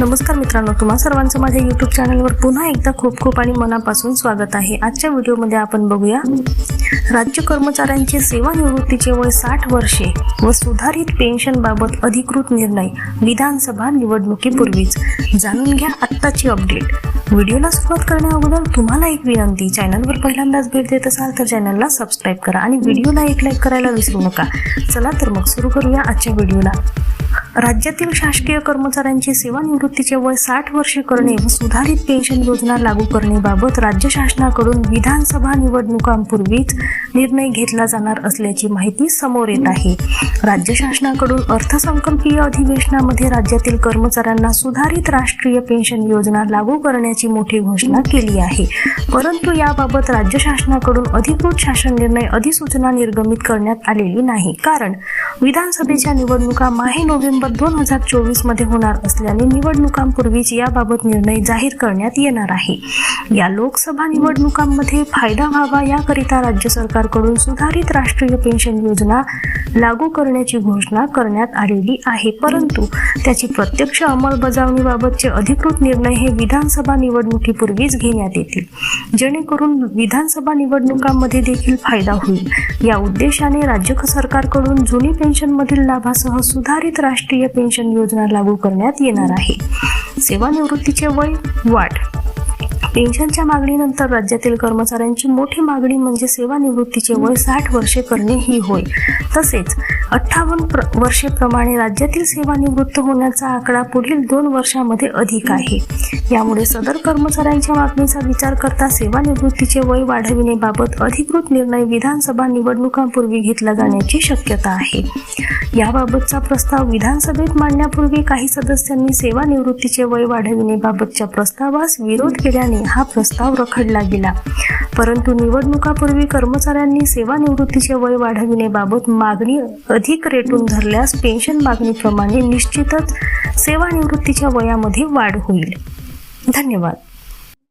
नमस्कार मित्रांनो तुम्हा सर्वांचं माझ्या युट्यूब चॅनलवर पुन्हा एकदा खूप खूप आणि मनापासून स्वागत आहे. आजच्या व्हिडिओमध्ये आपण बघूया राज्य कर्मचाऱ्यांचे सेवानिवृत्तीचे वय साठ वर्षे व सुधारित पेन्शन बाबत अधिकृत निर्णय विधानसभा निवडणुकीपूर्वीच. जाणून घ्या आत्ताची अपडेट व्हिडिओला सुरुवात करण्याअगोदर तुम्हाला एक विनंती चॅनलवर पहिल्यांदाच भेट देत असाल तर चॅनलला सबस्क्राईब करा आणि व्हिडिओला एक लाईक करायला विसरू नका. चला तर मग सुरू करूया आजच्या व्हिडिओला राज्यातील शासकीय कर्मचाऱ्यांची सेवानिवृत्तीचे वय साठ वर्षे करणे व सुधारित पेन्शन योजना लागू करण्याबाबत राज्य शासनाकडून विधानसभा निवडणुकांपूर्वीच निर्णय घेतला जाणार असल्याची माहिती समोर येत आहे. राज्य शासनाकडून अर्थसंकल्पीय अधिवेशनामध्ये राज्यातील कर्मचाऱ्यांना सुधारित राष्ट्रीय पेन्शन योजना लागू करण्याची मोठी घोषणा केली आहे. परंतु याबाबत राज्य शासनाकडून अधिकृत शासन निर्णय अधिसूचना निर्गमित करण्यात आलेली नाही. कारण विधानसभेच्या निवडणुका माहे नोव्हेंबर दोन हजार चोवीसमध्ये होणार असल्याने निवडणुकांपूर्वीच याबाबत निर्णय जाहीर करण्यात येणार आहे. या लोकसभा निवडणुकांमध्ये फायदा व्हावा याकरिता राज्य सरकारकडून सुधारित राष्ट्रीय पेन्शन योजना लागू करण्याची घोषणा करण्यात आलेली आहे. परंतु त्याची प्रत्यक्ष अंमलबजावणीबाबतचे अधिकृत निर्णय हे विधानसभा निवडणुकीपूर्वीच घेण्यात येतील. जेणेकरून विधानसभा निवडणुकांमध्ये देखील फायदा होईल. या उद्देशाने राज्य सरकारकडून जुनी पेन्शनमधील लाभासह सुधारित राष्ट्रीय राष्ट्रीय पेन्शन योजना लागू करण्यात येणार आहे. सेवानिवृत्तीचे वय वाढ. पेन्शनच्या मागणीनंतर राज्यातील कर्मचाऱ्यांची मोठी मागणी म्हणजे सेवानिवृत्तीचे वय साठ वर्षे करणे ही होय. तसेच अठ्ठावन्न प्र वर्षेप्रमाणे राज्यातील सेवानिवृत्त होण्याचा आकडा पुढील दोन वर्षामध्ये अधिक आहे. यामुळे सदर कर्मचाऱ्यांच्या मागणीचा विचार करता सेवानिवृत्तीचे वय वाढविण्याबाबत अधिकृत निर्णय विधानसभा निवडणुकांपूर्वी घेतला जाण्याची शक्यता आहे. याबाबतचा प्रस्ताव विधानसभेत मांडण्यापूर्वी काही सदस्यांनी सेवानिवृत्तीचे वय वाढविण्याबाबतच्या प्रस्तावास विरोध केल्याने हा प्रस्ताव रखडला गेला. परंतु निवडणुकापूर्वी कर्मचाऱ्यांनी सेवानिवृत्तीचे वय वाढविण्याबाबत मागणी अधिक रेटून धरल्यास पेन्शन मागणीप्रमाणे निश्चितच सेवानिवृत्तीच्या वयामध्ये वाढ होईल. धन्यवाद.